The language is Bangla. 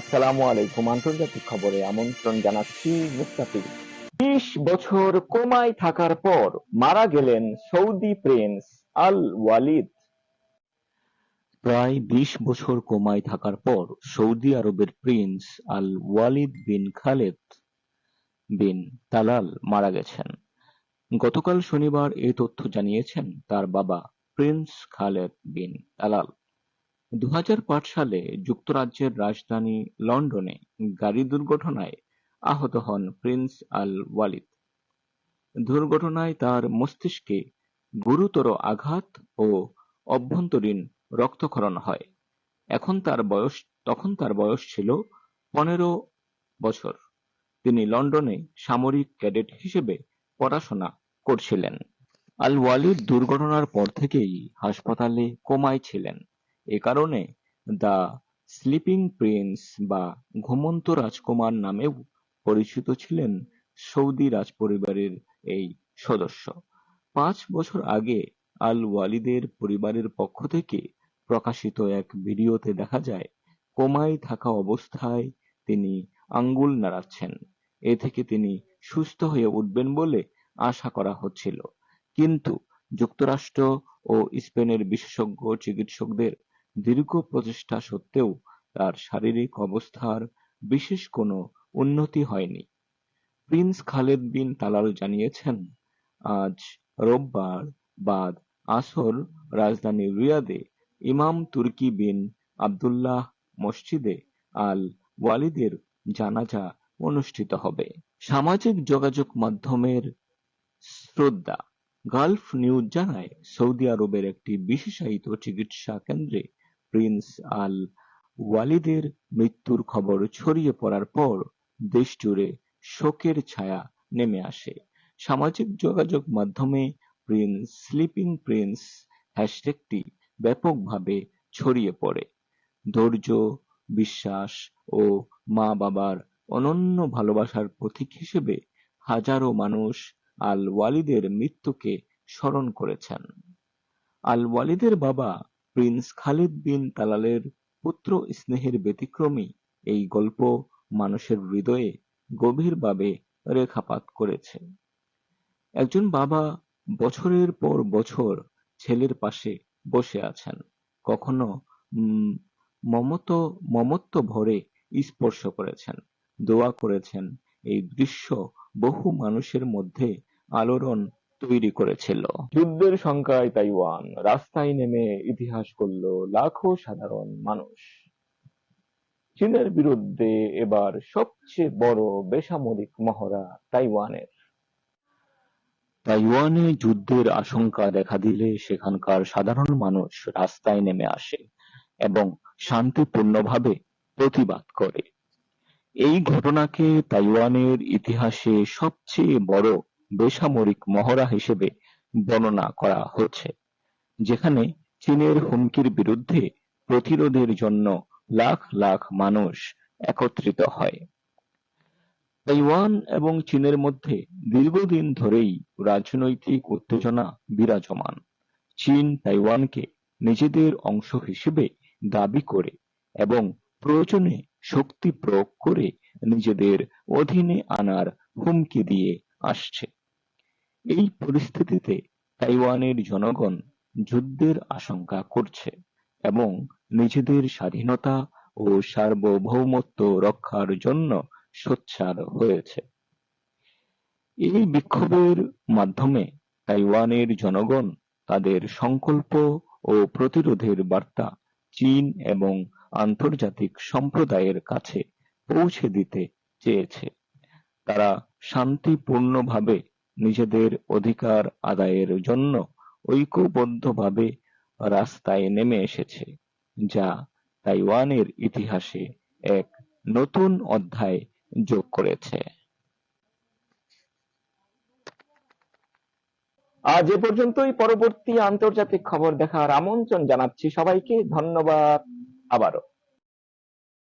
আসসালামু আলাইকুম। আন্তর্জাতিক খবরে আমন্ত্রণ জানাচ্ছি মুস্তাফিজ বিশ বছর কোমায় থাকার পর মারা গেলেন সৌদি প্রিন্স আল ওয়ালিদ। প্রায় বিশ বছর কোমায় থাকার পর সৌদি আরবের prince Al Waleed bin Khaled bin Talal মারা গেছেন। গতকাল শনিবার এ তথ্য জানিয়েছেন তার বাবা প্রিন্স খালেদ বিন তালাল। দু হাজার পাঁচ সালে যুক্তরাজ্যের রাজধানী লন্ডনে গাড়ি দুর্ঘটনায় আহত হন প্রিন্স আল ওয়ালিদ। দুর্ঘটনায় তার মস্তিষ্কে গুরুতর আঘাত ও অভ্যন্তরীণ রক্তক্ষরণ হয়। এখন তার বয়স, তখন তার বয়স ছিল পনেরো বছর। তিনি লন্ডনে সামরিক ক্যাডেট হিসেবে পড়াশোনা করছিলেন। আল ওয়ালিদ দুর্ঘটনার পর থেকেই হাসপাতালে কোমায় ছিলেন। এ কারণে দ্য স্লিপিং প্রিন্স বা ঘুমন্ত রাজকুমার নামেও পরিচিত ছিলেন সৌদি রাজপরিবারের এই সদস্য। পাঁচ বছর আগে আল ওয়ালিদের পরিবারের পক্ষ থেকে প্রকাশিত এক ভিডিওতে দেখা যায়, কোমায় থাকা অবস্থায় তিনি আঙ্গুল নাড়াচ্ছেন। এ থেকে তিনি সুস্থ হয়ে উঠবেন বলে আশা করা হচ্ছিল। কিন্তু যুক্তরাষ্ট্র ও স্পেনের বিশেষজ্ঞ চিকিৎসকদের দীর্ঘ প্রচেষ্টা সত্ত্বেও তার শারীরিক অবস্থার বিশেষ কোনো উন্নতি হয়নি। প্রিন্স খালেদ বিন তালাল জানিয়েছেন, আজ রোববার বাদ আসর রাজধানী রিয়াদে ইমাম তুর্কি বিন আবদুল্লাহ মসজিদে আল ওয়ালিদের জানাজা অনুষ্ঠিত হবে। সামাজিক যোগাযোগ মাধ্যমের শ্রদ্ধা, গালফ নিউজ জানায় সৌদি আরবের একটি বিশেষায়িত চিকিৎসা কেন্দ্রে প্রিন্স আল ওয়ালিদের মৃত্যুর খবর ছড়িয়ে পড়ার পর দেশজুড়ে শোকের ছায়া নেমে আসে। সামাজিক যোগাযোগ মাধ্যমে প্রিন্স, স্লিপিং প্রিন্স হ্যাশট্যাগটি ব্যাপকভাবে ছড়িয়ে পড়ে। ধৈর্য, বিশ্বাস ও মা বাবার অনন্য ভালোবাসার প্রতীক হিসেবে হাজারো মানুষ আল ওয়ালিদের মৃত্যুকে স্মরণ করেছেন। আল ওয়ালিদের বাবা প্রিন্স খালিদ বিন তালালের পুত্র স্নেহের ব্যতিক্রমী এই গল্প মানুষের হৃদয়ে গভীরভাবে রেখাপাত করেছে। একজন বাবা বছরের পর বছর ছেলের পাশে বসে আছেন। কখনো মমত মমত্ব ভরে স্পর্শ করেছেন, দোয়া করেছেন। এই দৃশ্য বহু মানুষের মধ্যে আলোড়ন তৈরি করেছিল। যুদ্ধের সংখ্যায় তাইওয়ান রাস্তায় নেমে ইতিহাস করল লাখো সাধারণ মানুষ। চীনের বিরুদ্ধে এবার সবচেয়ে বড় বেসামরিক মহড়া তাইওয়ানের। তাইওয়ানে যুদ্ধের আশঙ্কা দেখা দিলে সেখানকার সাধারণ মানুষ রাস্তায় নেমে আসে এবং শান্তিপূর্ণভাবে প্রতিবাদ করে। এই ঘটনাকে তাইওয়ানের ইতিহাসে সবচেয়ে বড় বেসামরিক মহড়া হিসেবে বর্ণনা করা হচ্ছে, যেখানে চীনের হুমকির বিরুদ্ধে প্রতিরোধের জন্য লাখ লাখ মানুষ একত্রিত হয়। তাইওয়ান এবং চীনের মধ্যে দীর্ঘদিন ধরেই রাজনৈতিক উত্তেজনা বিরাজমান। চীন তাইওয়ানকে নিজেদের অংশ হিসেবে দাবি করে এবং প্রয়োজনে শক্তি প্রয়োগ করে নিজেদের অধীনে আনার হুমকি দিয়ে আসছে। এই পরিস্থিতিতে তাইওয়ানের জনগণ যুদ্ধের আশঙ্কা করছে এবং নিজেদের স্বাধীনতা ও সার্বভৌমত্ব রক্ষার জন্য সোচ্চার হয়েছে। এই বিক্ষোভের মাধ্যমে তাইওয়ানের জনগণ তাদের সংকল্প ও প্রতিরোধের বার্তা চীন এবং আন্তর্জাতিক সম্প্রদায়ের কাছে পৌঁছে দিতে চেয়েছে। তারা শান্তিপূর্ণভাবে নিজেদের অধিকার আদায়ের জন্য ঐক্যবদ্ধভাবে রাস্তায় নেমে এসেছে, যা তাইওয়ানের ইতিহাসে এক নতুন অধ্যায় যোগ করেছে। আজ এ পর্যন্তই। পরবর্তী আন্তর্জাতিক খবর দেখার আমন্ত্রণ জানাচ্ছি সবাইকে। ধন্যবাদ। আবারও।